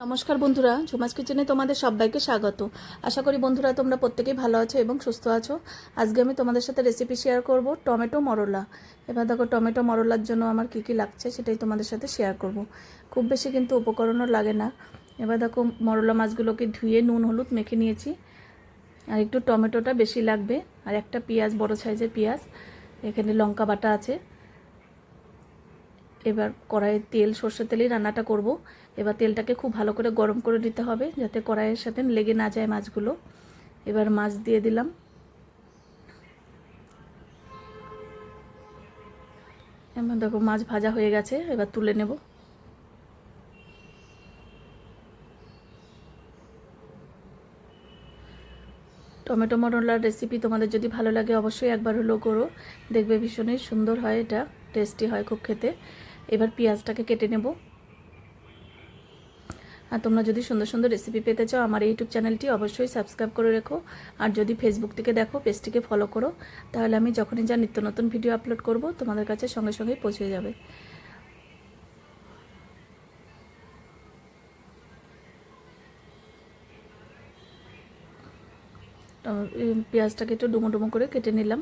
নমস্কার বন্ধুরা, ঝুমাস কিচেনে তোমাদের সবাইকে স্বাগত। আশা করি বন্ধুরা তোমরা প্রত্যেকেই ভালো আছো এবং সুস্থ আছো। আজকে আমি তোমাদের সাথে রেসিপি শেয়ার করব টমেটো মরলা। এবার দেখো, টমেটো মরলার জন্য আমার কী কী লাগছে সেটাই তোমাদের সাথে শেয়ার করব। খুব বেশি কিন্তু উপকরণও লাগে না। এবার দেখো, মরলা মাছগুলোকে ধুয়ে নুন, হলুদ মেখে নিয়েছি। আর একটু টমেটোটা বেশি লাগবে। আর একটা পেঁয়াজ, বড় সাইজের পেঁয়াজ। এখানে লঙ্কা বাটা আছে। এবার কড়াইয়ে তেল, সর্ষের তেলেই রান্নাটা করব। এবার তেলটাকে খুব ভালো করে গরম করে দিতে হবে যাতে কড়াইয়ের সাথে লেগে না যায় মাছগুলো। এবার মাছ দিয়ে দিলাম। এবার দেখো মাছ ভাজা হয়ে গেছে, এবার তুলে নেব। টমেটো মরলার রেসিপি তোমাদের যদি ভালো লাগে অবশ্যই একবার হলেও করো। দেখবে ভীষণই সুন্দর হয় এটা টেস্টি হয় খুব খেতে। এবার পেঁয়াজটাকে কেটে নেব। আর তোমরা যদি সুন্দর সুন্দর রেসিপি পেতে চাও, আমার ইউটিউব চ্যানেলটি অবশ্যই সাবস্ক্রাইব করে রেখো। আর যদি ফেসবুক থেকে দেখো পেজটিকে ফলো করো, তাহলে আমি যখনই যা নিত্য নতুন ভিডিও আপলোড করব, তোমাদের কাছে সঙ্গে সঙ্গেই পৌঁছে যাবে। পেঁয়াজটাকে একটু ডুমো ডুমো করে কেটে নিলাম।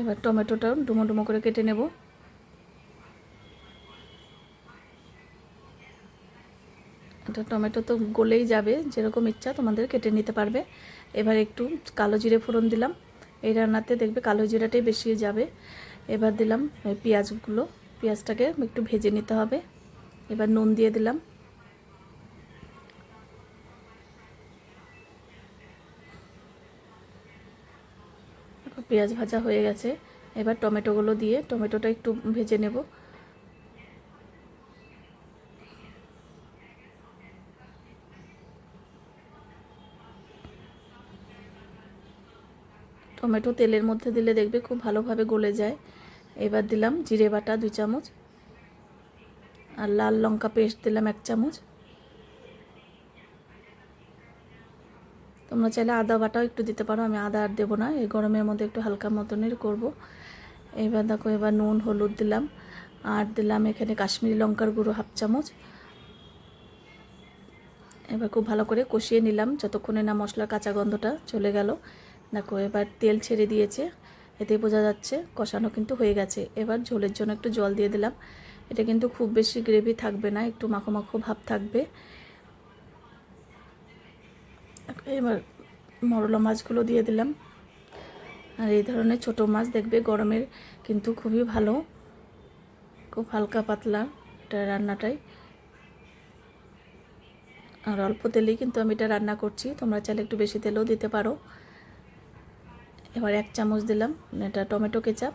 এবার টমেটোটাও ডুমো ডুমো করে কেটে নেব। এটা টমেটো তো গলেই যাবে, যেরকম ইচ্ছা তোমাদের কেটে নিতে পারবে। এবার একটু কালো জিরে ফোড়ন দিলাম। এই রান্নাতে দেখবে কালো জিরাটাই বেশি যাবে। এবার দিলাম পেঁয়াজগুলো। পেঁয়াজটাকে একটু ভেজে নিতে হবে। এবার নুন দিয়ে দিলাম। পেঁয়াজ ভাজা হয়ে গেছে। এবার টমেটোগুলো দিয়ে টমেটোটা একটু ভেজে নেব। টমেটো তেলের মধ্যে দিলে দেখবে খুব ভালোভাবে গলে যায়। এবার দিলাম জিরে বাটা দুই চামচ। আর লাল লঙ্কা পেস্ট দিলাম এক চামচ। তোমরা চাইলে আদা বাটাও একটু দিতে পারো, আমি আদা আর দেবো না, এই গরমের মধ্যে একটু হালকা মতনের করব। এবার দেখো, এবার নুন, হলুদ দিলাম, আর দিলাম এখানে কাশ্মীরি লঙ্কার গুঁড়ো হাফ চামচ। এবার খুব ভালো করে কষিয়ে নিলাম, যতক্ষণে না মশলার কাঁচা গন্ধটা চলে গেল। দেখো, এবার তেল ছেড়ে দিয়েছে এতে বোঝা যাচ্ছে কষানো কিন্তু হয়ে গেছে। এবার ঝোলের জন্য একটু জল দিয়ে দিলাম, এটা কিন্তু খুব বেশি গ্রেভি থাকবে না, একটু মাখো মাখো ভাব থাকবে। এবার মরলা মাছগুলো দিয়ে দিলাম। আর এই ধরনের ছোট মাছ দেখবে গরমের কিন্তু খুবই ভালো। খুব হালকা পাতলা এটা রান্নাটাই। আর অল্প তেলেই কিন্তু আমি এটা রান্না করছি। তোমরা চাইলে একটু বেশি তেলেও দিতে পারো। এবার এক চামচ দিলাম, এটা টমেটো কেচাপ।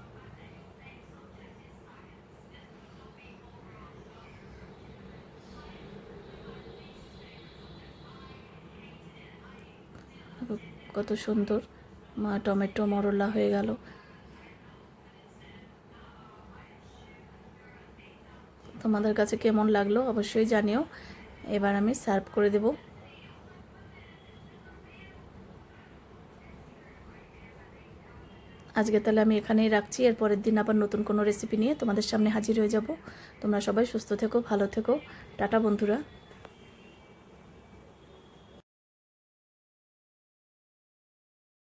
কত সুন্দর। মা, টমেটো, মরলা হয়ে গেল। তোমাদের কাছে কেমন লাগল অবশ্যই জানিও। এবার আমি সার্ভ করে দেব। আজকে তাহলে আমি এখানেই রাখছি। এর পরের দিন আবার নতুন কোনো রেসিপি নিয়ে তোমাদের সামনে হাজির হয়ে যাব। তোমরা সবাই সুস্থ থেকো, ভালো থেকো। টাটা বন্ধুরা।